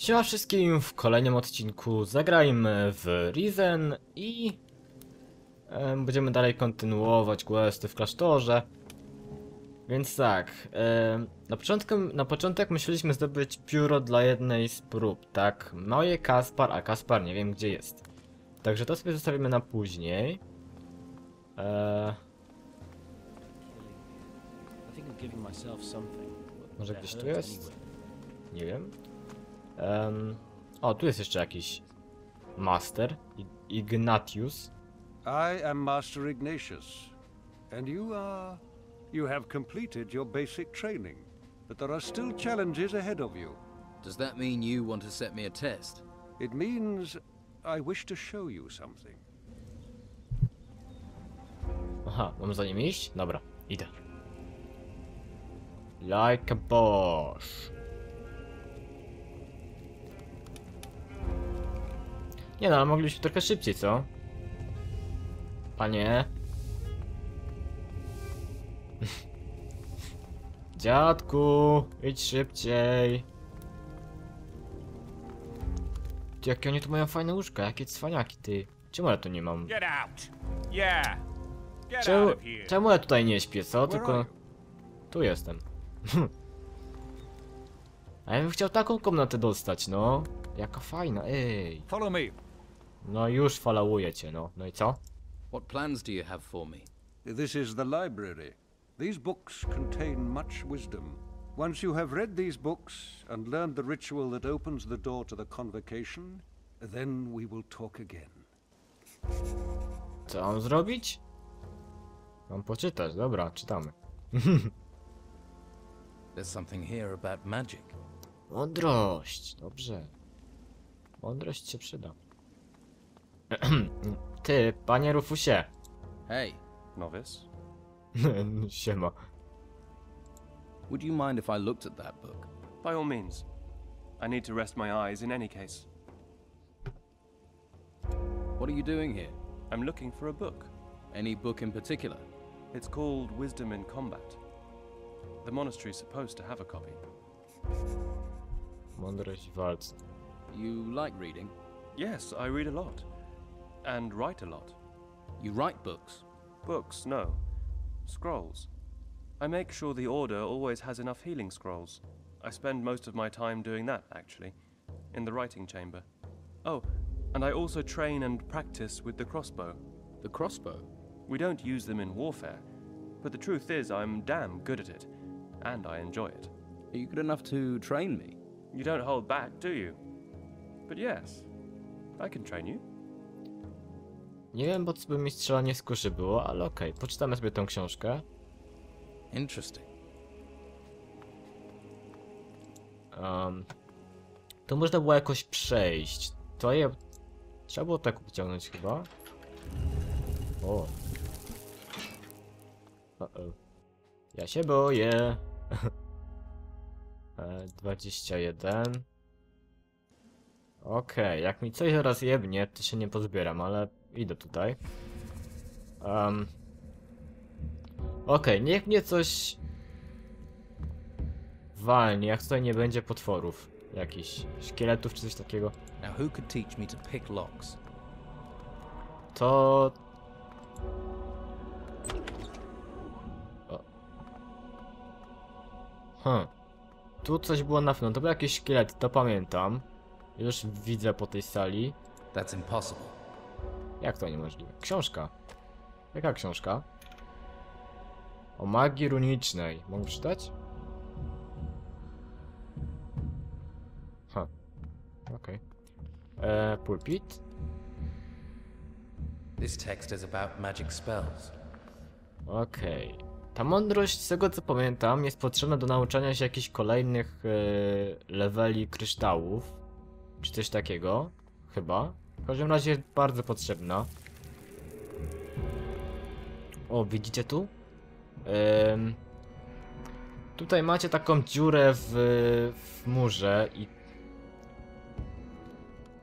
Siema wszystkim, w kolejnym odcinku zagrajmy w Risen i em, będziemy dalej kontynuować questy w klasztorze. Więc tak, em, na, początku, na początek myśleliśmy zdobyć pióro dla jednej z prób, tak? Moje Kaspar, a Kaspar nie wiem gdzie jest. Także to sobie zostawimy na później. Something. Może gdzieś tu jest? Nie wiem. Em, o, tu jest jeszcze jakiś Master. Ignatius. I am Master Ignatius, and you are. You have completed your basic training, but there are still challenges ahead of you. Does that mean you want to set me a test? It means I wish to show you something. Aha, mam za nim iść? Dobra, idę. Like a boss. Nie no, ale mogliśmy trochę szybciej, co? Panie. Dziadku, idź szybciej. Ty, jakie oni tu mają fajne łóżka, jakie cwaniaki, ty. Czemu ja tu nie mam? Czemu, czemu ja tutaj nie śpię, co? Tylko tu jestem. A ja bym chciał taką komnatę dostać, no. Jaka fajna, ej. Follow me. No już falałuję cię, no. No i co? What plans do you have for me? This is the library. These books contain much wisdom. Once you have read these books and learned the ritual that opens the door to the convocation, then we will talk again. Co mam zrobić? Mam poczytać, dobra, czytamy. There's something here about magic. Mądrość, dobrze. Mądrość się przyda. Ty, panie Rufusie. Hey, Novice? Siema. would you mind if I looked at that book? By all means. I need to rest my eyes in any case. What are you doing here? I'm looking for a book. Any book in particular? It's called Wisdom in Combat. The monastery's supposed to have a copy. Mądrość w walce. You like reading? Yes, I read a lot. And write a lot. You write books? Books, no. Scrolls. I make sure the Order always has enough healing scrolls. I spend most of my time doing that, actually, in the writing chamber. Oh, and I also train and practice with the crossbow. The crossbow? We don't use them in warfare, but the truth is, I'm damn good at it, and I enjoy it. Are you good enough to train me? You don't hold back, do you? But yes, I can train you. Nie wiem, po co by mi strzelanie z kuszy było, ale okej. Poczytamy sobie tą książkę. Interesting. Um, to można było jakoś przejść. To je... Trzeba było tak wyciągnąć chyba. O. Uh -oh. Ja się boję. e, 21. Okej, jak mi coś zaraz jebnie, to się nie pozbieram, ale idę tutaj. Um. Okej, niech mnie coś walnie, jak tutaj nie będzie potworów. Jakichś szkieletów czy coś takiego. Now, who could teach me to pick locks? To... O. Hm. Tu coś było na pewno, to był jakiś szkielet, to pamiętam. Już widzę po tej sali. That's impossible. Jak to niemożliwe? Książka. Jaka książka? O magii runicznej. Mogę przeczytać? Ha. Okej. Okay. Pulpit. This text is about magic spells. Okej. Ta mądrość, z tego co pamiętam, jest potrzebna do nauczania się jakichś kolejnych e, leveli kryształów. Czy coś takiego. Chyba. W każdym razie jest bardzo potrzebna. O, widzicie tu? Tutaj macie taką dziurę w, w murze i...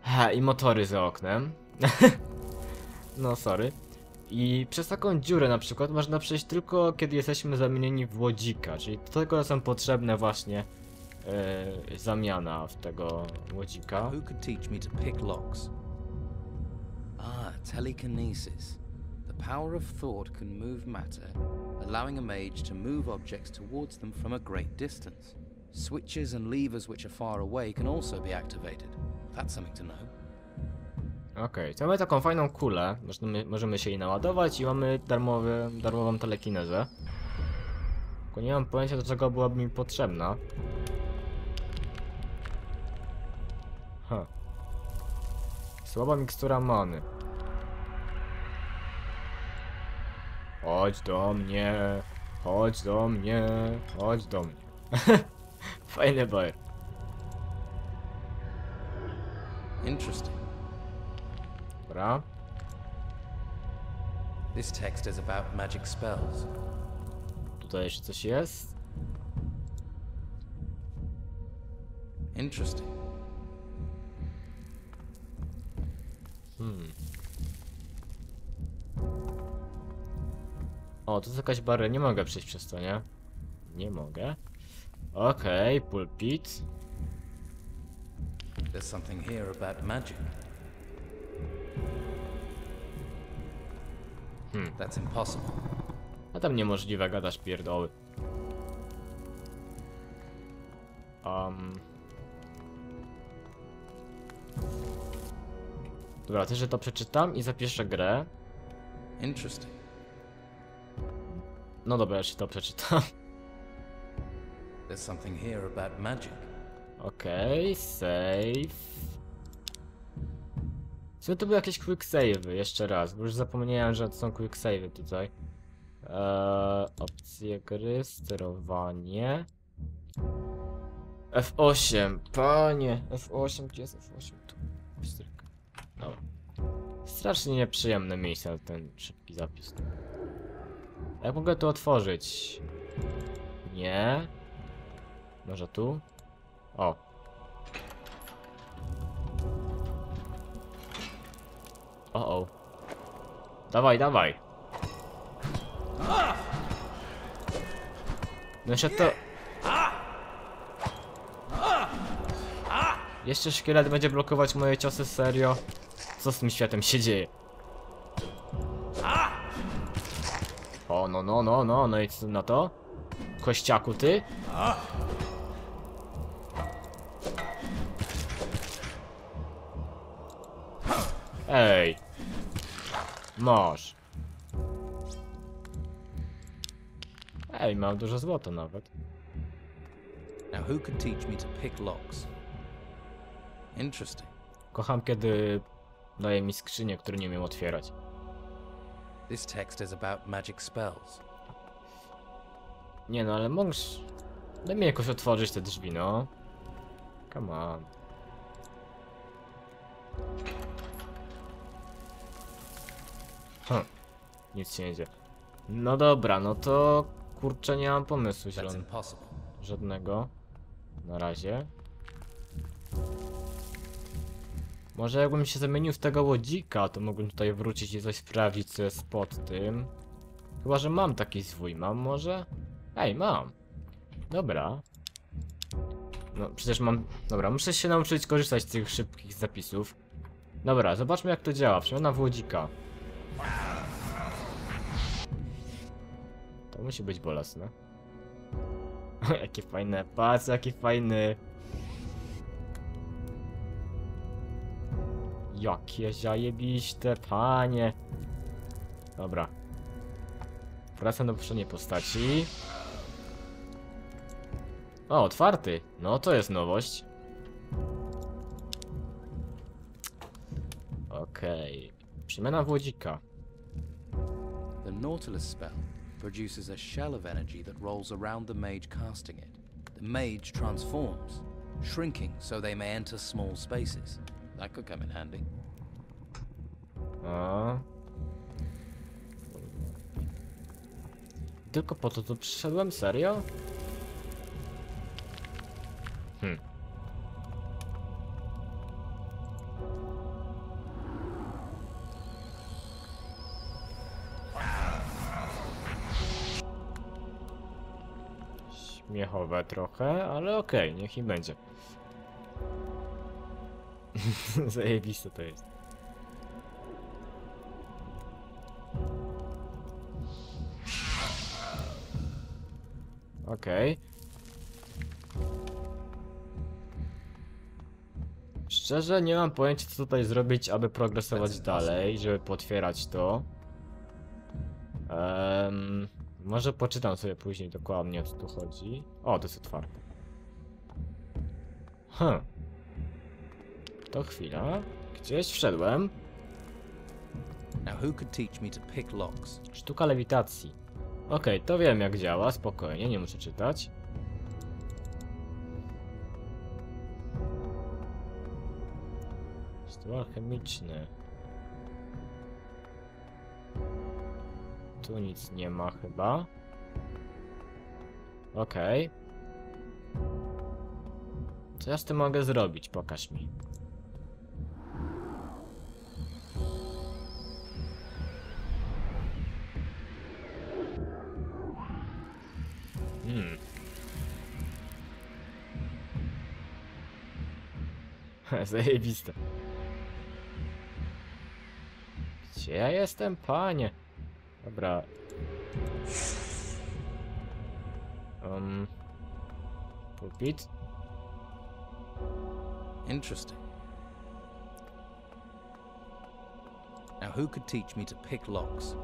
Ha, i motory za oknem. no, sorry. I przez taką dziurę na przykład można przejść tylko kiedy jesteśmy zamienieni w łodzika, czyli do tego są potrzebne właśnie e, zamiana w tego łodzika. Who could teach me to pick locks? Telekinesis. The power of thought can move matter, allowing a mage to move objects towards them from a great distance. Switches and levers which are far away can also be activated. That's something to know. Okej, to mamy taką fajną kulę, możemy, możemy się jej naładować i mamy darmowy, darmową telekinezę. Tylko nie mam pojęcia do czego byłaby mi potrzebna. Ha. Słaba mikstura many. Chodź do mnie, chodź do mnie, chodź do mnie. Fajny boy. Interesting. Dobra. This text is about magic spells. Tutaj jeszcze coś jest. Interesting. Hmm. O, to jest jakaś barra. Nie mogę przejść przez to, nie? Nie mogę. Okej, pulpit. There's something here about magic. Hmm. That's impossible. A tam niemożliwe, gadasz pierdoły. Um. Dobra, też że to przeczytam i zapiszę grę. Interesting. No dobra, jeszcze to przeczytam. There's something here about magic. Okej, save. Sumie to były jakieś quick save'y, jeszcze raz, bo już zapomniałem, że to są quick save'y tutaj. Eee, opcje gry, sterowanie. F8, panie, F8, gdzie jest F8? Tu, pstryk. Strasznie nieprzyjemne miejsce na ten szybki zapis. Jak mogę to otworzyć? Nie. Może tu? O. O, o. Dawaj, dawaj. No jeszcze to... Jeszcze szkielet będzie blokować moje ciosy, serio? Co z tym światem się dzieje? No, no, no, no, no i co na to? Kościaku, ty? Ej. Masz. Ej, mam dużo złota nawet. Now, who could teach me to pick locks? Interesting. Kocham, kiedy daje mi skrzynię, które nie umiem otwierać. This text is about magic spells. Nie no, ale możesz... Daj mi jakoś otworzyć te drzwi, no. Come on. Hm. Nic się nie dzieje. No dobra, no to... Kurczę, nie mam pomysłu That's zielon... impossible. Żadnego. Na razie. Może jakbym się zamienił w tego łodzika, to mógłbym tutaj wrócić i coś sprawdzić, co jest pod tym. Chyba, że mam taki zwój. Mam może? Ej, mam. Dobra. No, przecież mam... Dobra, muszę się nauczyć korzystać z tych szybkich zapisów. Dobra, zobaczmy jak to działa. Przemiana w łodzika. To musi być bolesne. Jakie fajne, patrz jaki fajny. Jakie zajebiście, panie. Dobra. Wracam do poprzedniej postaci. O, otwarty. No, to jest nowość. Okej. Przemiana w łodzika. The Nautilus spell produces a shell of energy that rolls around the mage casting it. The mage transforms, shrinking so they may enter small spaces. That could come in handy. A. Tylko po to tu przyszedłem? Serio? Hmm. śmiechowe trochę, ale okej, niech im będzie. Zajebiste to jest. Okej. Szczerze nie mam pojęcia co tutaj zrobić, aby progresować dalej, żeby potwierać to. Em, może poczytam sobie później dokładnie o co tu chodzi. O, to jest otwarte. Hm. To chwila. Gdzieś wszedłem. Now, who could teach me to pick locks? Sztuka lewitacji. Okej, to wiem jak działa, spokojnie, nie muszę czytać. Stół alchemiczny. Tu nic nie ma chyba. Okej. Co ja z tym mogę zrobić? Pokaż mi. Zajebiste. Gdzie ja jestem, panie? Dobra. Um. Pulpit? Interesting. Now, who could teach me to pick locks?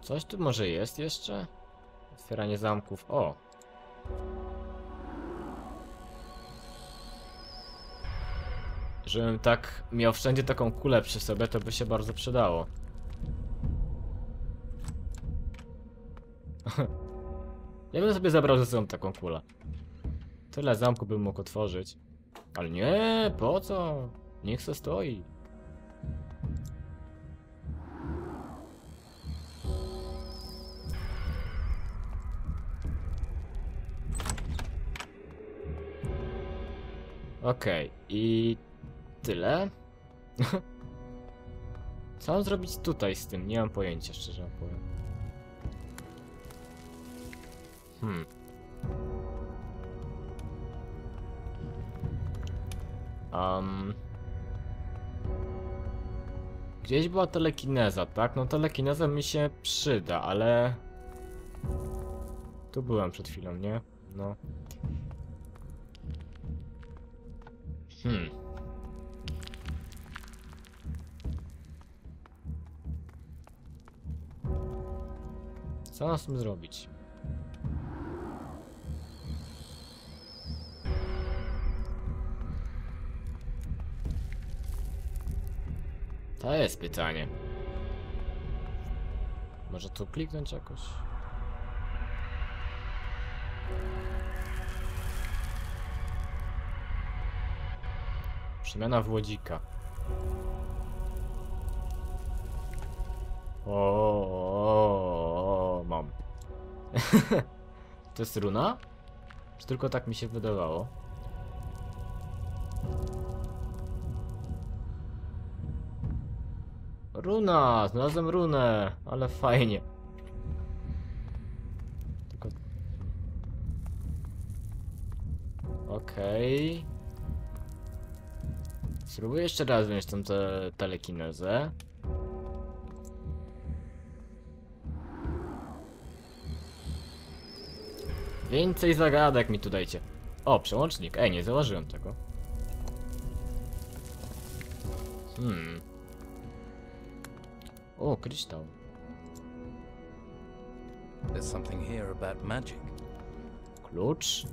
Coś tu może jest jeszcze? Otwieranie zamków. O! Żebym tak miał wszędzie taką kulę przy sobie, to by się bardzo przydało. ja bym sobie zabrał ze sobą taką kulę. Tyle zamku bym mógł otworzyć. Ale nie, po co? Niech se stoi. Okej, i tyle? Co mam zrobić tutaj z tym? Nie mam pojęcia, szczerze powiem. Hmm. Um. Gdzieś była telekineza, tak? No telekineza mi się przyda, ale... Tu byłem przed chwilą, nie? No. Hmm. Co mam z tym zrobić? To jest pytanie. Może tu kliknąć jakoś? Przemiana w łodzika. O. to jest runa? Czy tylko tak mi się wydawało? Runa! Znalazłem runę! Ale fajnie. Tylko... Okej. Spróbuję jeszcze raz wziąć tą te telekinezę. Więcej zagadek mi tu dajcie. O, przełącznik. Ej, nie założyłem tego. Hmm. O, kryształ. There's something here about magic. Klucz.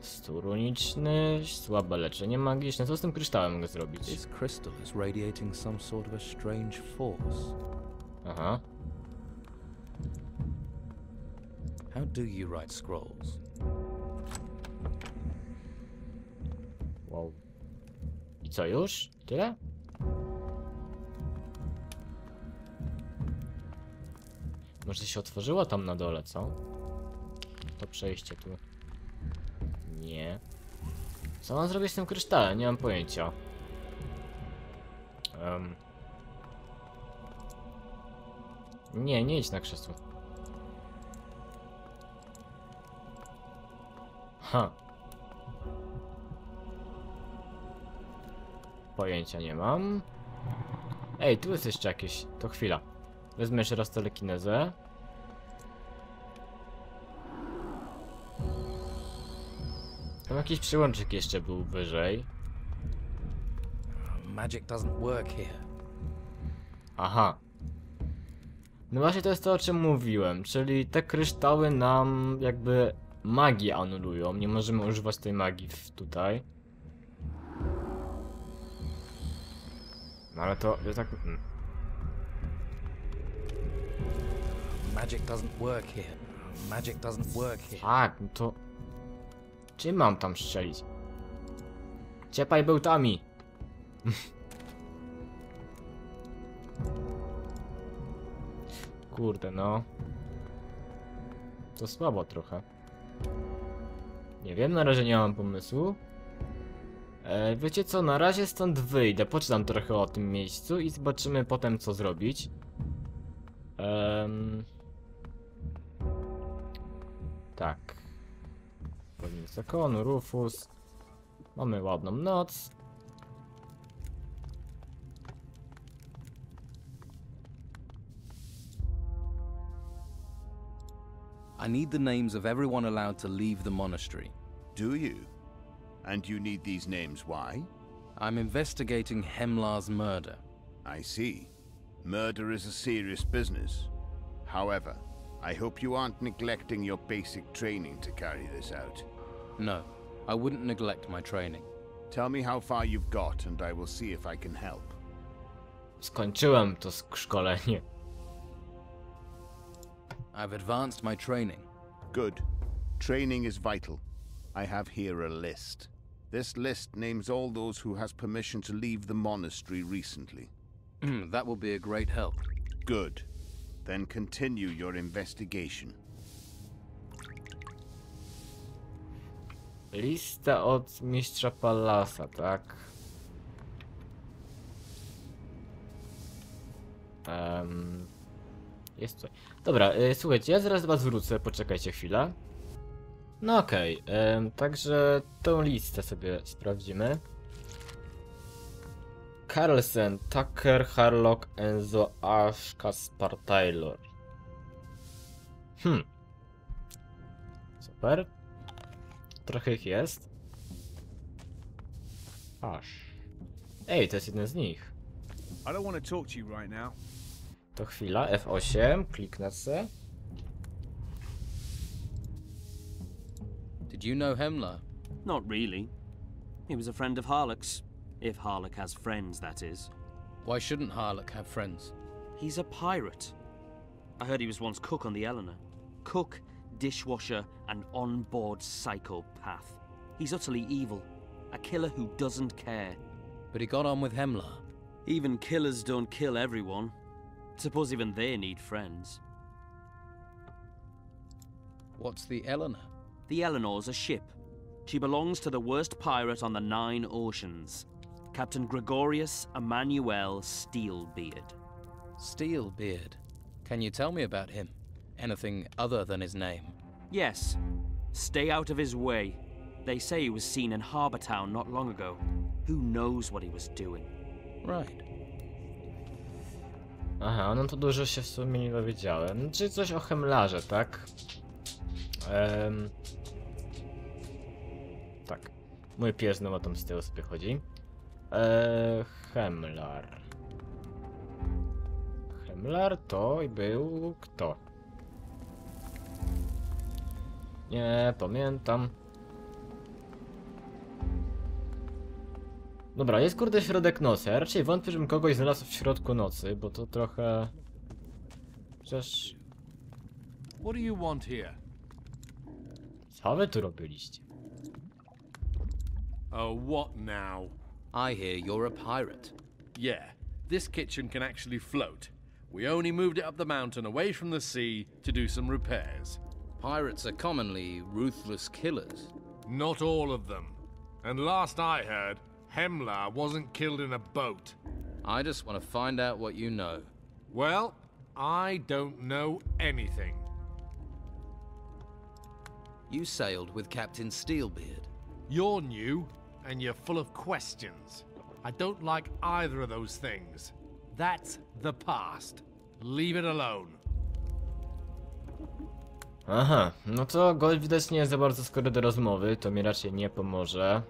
Stół runiczny, słabe leczenie magiczne. Co z tym kryształem mogę zrobić? This crystal is radiating some sort of a strange force. Aha. How do you write scrolls? Wow. I co już? Tyle? Może się otworzyło tam na dole, co? To przejście tu. Nie. Co mam zrobić z tym kryształem? Nie mam pojęcia. Em. Nie, nie idź na krzesło. Aha. Pojęcia nie mam. Ej, tu jest jeszcze jakieś. To chwila. Wezmę jeszcze raz telekinezę. Tam jakiś przyłączyk jeszcze był wyżej. Magic doesn't work here. Aha. No właśnie to jest to o czym mówiłem, czyli te kryształy nam jakby magię anulują, nie możemy używać tej magii tutaj. No ale to jest tak... mm. Magic doesn't work here. Magic doesn't work here. Tak, no to... Czym mam tam strzelić? Ciepaj bełtami! Kurde no. To słabo trochę. Nie wiem, na razie nie mam pomysłu. E, wiecie co, na razie stąd wyjdę, poczytam trochę o tym miejscu i zobaczymy potem co zrobić. Em, tak. Pewnie zakonu, Rufus. Mamy ładną noc. I need the names of everyone allowed to leave the monastery. Do you? And you need these names, why? I'm investigating Hemlar's murder. I see. Murder is a serious business. However, I hope you aren't neglecting your basic training to carry this out. No, I wouldn't neglect my training. Tell me how far you've got, and I will see if I can help. Skończyłem to sk- szkolenie. I've advanced my training. Good. Training is vital. I have here a list. This list names all those who has permission to leave the monastery recently. that will be a great help. Good. Then continue your investigation. Lista od mistrza Palasa, tak? Um, jest tutaj. Dobra, y, słuchajcie, ja zaraz do was wrócę, poczekajcie chwilę. No okej, em, także tą listę sobie sprawdzimy. Carlsen, Tucker, Harlock, Enzo, Ash, Kaspar, Taylor. Hmm. Super. Trochę ich jest. Aż. Ej, to jest jeden z nich. I don't want to talk to you right now. To chwila, F8, kliknę se. Did you know Hemlar? Not really. He was a friend of Harlock's. If Harlock has friends, that is. Why shouldn't Harlock have friends? He's a pirate. I heard he was once cook on the Eleanor. Cook, dishwasher, and on-board psychopath. He's utterly evil. A killer who doesn't care. But he got on with Hemlar. Even killers don't kill everyone. Suppose even they need friends. What's the Eleanor? The Eleanor's a ship. She belongs to the worst pirate on the nine oceans. Captain Gregorius Emmanuel Steelbeard. Steelbeard. Can you tell me about him? Anything other than his name? Yes. Stay out of his way. They say he was seen in Harbour Town not long ago. Who knows what he was doing? Right. Aha, no to dużo się w sumie nie dowiedziałem. Czy coś o Hemlarze, tak? Em, tak. Mój pies znowu tam z tyłu sobie chodzi. Eee, Hemlar. Hemlar to był kto? Nie pamiętam. Dobra, jest kurde środek nocy. Ja raczej wątpię, żebym kogoś znalazł w środku nocy, bo to trochę... Przecież... What do you want here? Co wy tu robiliście? Oh, what now? I hear you're a pirate. Yeah, this kitchen can actually float. We only moved it up the mountain away from the sea to do some repairs. Pirates are commonly ruthless killers. Not all of them. And last I heard, Hemlar wasn't killed in a boat. I just want to find out what you know. Well, I don't know anything. You sailed with Captain Steelbeard. You're new, and you're full of questions. I don't like either of those things. That's the past. Leave it alone. Aha, no to gość widać nie jest za bardzo skory do rozmowy, to mi raczej nie pomoże.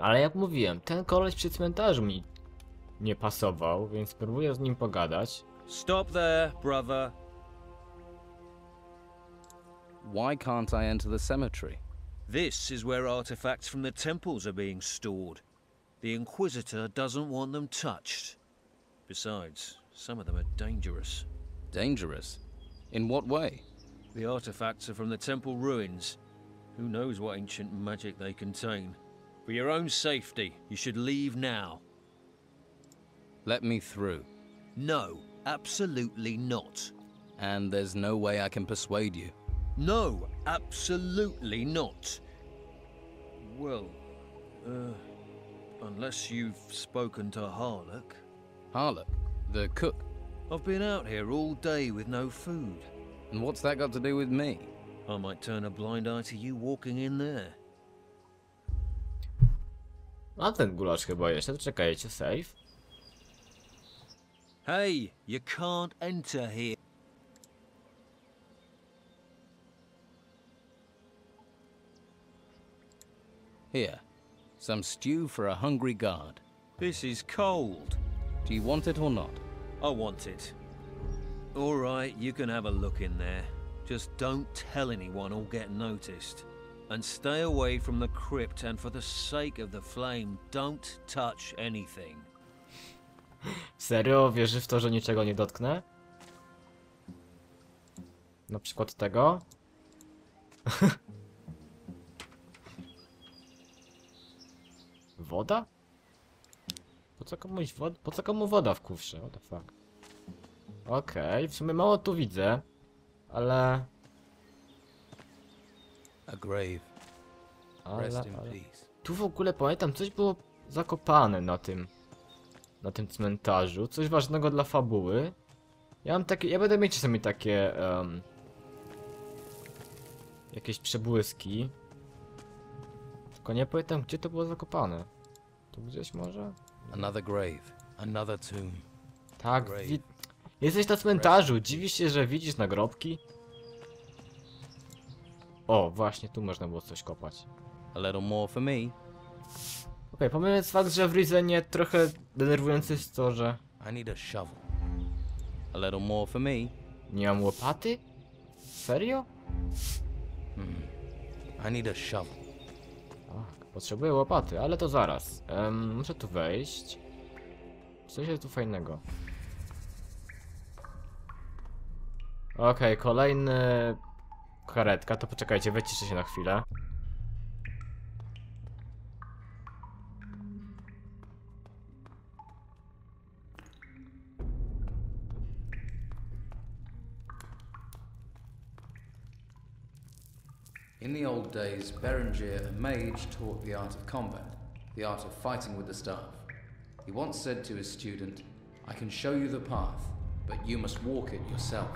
Ale jak mówiłem, ten koleś przy cmentarzu mi nie pasował, więc spróbuję z nim pogadać. Stop there, brother. Why can't I enter the cemetery? This is where artifacts from the temples are being stored. The Inquisitor doesn't want them touched. Besides, some of them are dangerous. Dangerous? In what way? The artifacts are from the temple ruins. Who knows what ancient magic they contain? For your own safety, you should leave now. Let me through. No, absolutely not. And there's no way I can persuade you. No, absolutely not. Well, uh, unless you've spoken to Harlock. Harlock, the cook. I've been out here all day with no food. And what's that got to do with me? I might turn a blind eye to you walking in there. A ten gulasz chyba jeszcze, to czekajcie, save. Hey, you can't enter here. Here. Some stew for a hungry guard. This is cold. Do you want it or not? I want it. All right, you can have a look in there. Just don't tell anyone or get noticed. And stay away from the crypt, and for the sake of the flame, don't touch anything. Serio? Wierzy w to, że niczego nie dotknę? Na przykład tego? Woda? Po co komuś woda? Po co komu woda w kufrze? What the fuck? Okej, w sumie mało tu widzę, ale... A grave. ale, Rest in ale... peace. Tu w ogóle pamiętam, coś było zakopane na tym... Na tym cmentarzu, coś ważnego dla fabuły. Ja mam takie, ja będę mieć czasami takie... em, jakieś przebłyski. Tylko nie pamiętam, gdzie to było zakopane. Tu gdzieś może? Another grave. Another tomb. Tak, Grave. jesteś na cmentarzu, dziwisz się, że widzisz nagrobki? O, właśnie, tu można było coś kopać. A little more for me. Okej, pomijając fakt, że w Rizenie trochę denerwujące jest to, że I need a shovel. A little more for me. nie mam łopaty? Serio? I need a shovel. Tak, potrzebuję łopaty, ale to zaraz. Em, muszę tu wejść. Coś jest tu fajnego. Okej, kolejny karetka, to poczekajcie, wyciszę się na chwilę. In the old days, a mage, taught the art of combat, the art of fighting with the staff. He once said to his student, I can show you the path, but you must walk it yourself.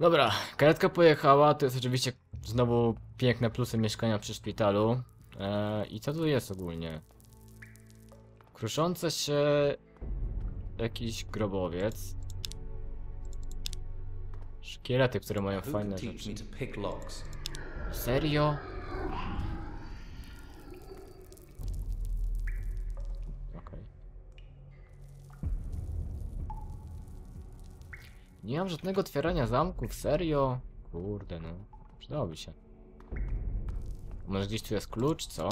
Dobra, karetka pojechała, to jest oczywiście znowu piękne plusy mieszkania przy szpitalu. E, I co tu jest ogólnie? Kruszące się jakiś grobowiec. Szkielety, które mają fajne rzeczy. Serio? Nie mam żadnego otwierania zamków, serio? Kurde no, przydałoby się. Może gdzieś tu jest klucz, co?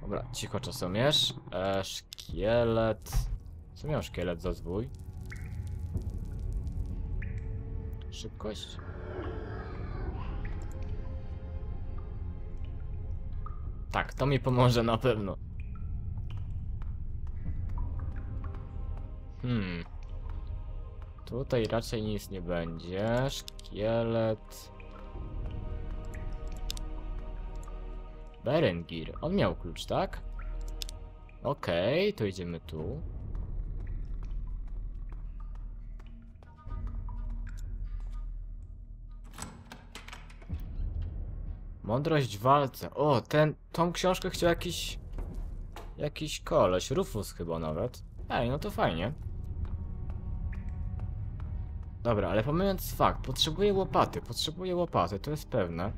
Dobra, cicho czasomierz. E, szkielet... Co miał szkielet za zwój? Szybkość? Tak, to mi pomoże na pewno. Hmm. Tutaj raczej nic nie będzie. Szkielet. Berengir. On miał klucz, tak? Okej, okay, to idziemy tu. Mądrość w walce. O, ten, tą książkę chciał jakiś... Jakiś koleś, Rufus chyba nawet. Ej, no to fajnie. Dobra, ale pomijając fakt, potrzebuję łopaty, potrzebuję łopaty, to jest pewne.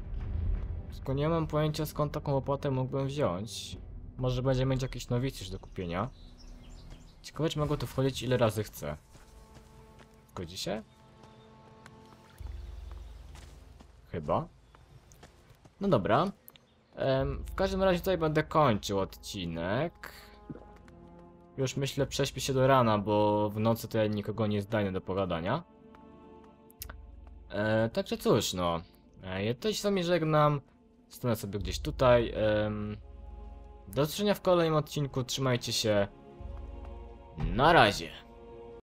Tylko nie mam pojęcia skąd taką łopatę mógłbym wziąć. Może będzie mieć jakiś nowicjusz do kupienia. Ciekawe czy mogę tu wchodzić ile razy chcę. Zgodzi się? Chyba. No dobra. W każdym razie tutaj będę kończył odcinek. Już myślę prześpię się do rana, bo w nocy to ja nikogo nie zdajny do pogadania. E, także cóż, no. E, ja też sami żegnam. Stanę sobie gdzieś tutaj. em. do zobaczenia w kolejnym odcinku. Trzymajcie się. Na razie.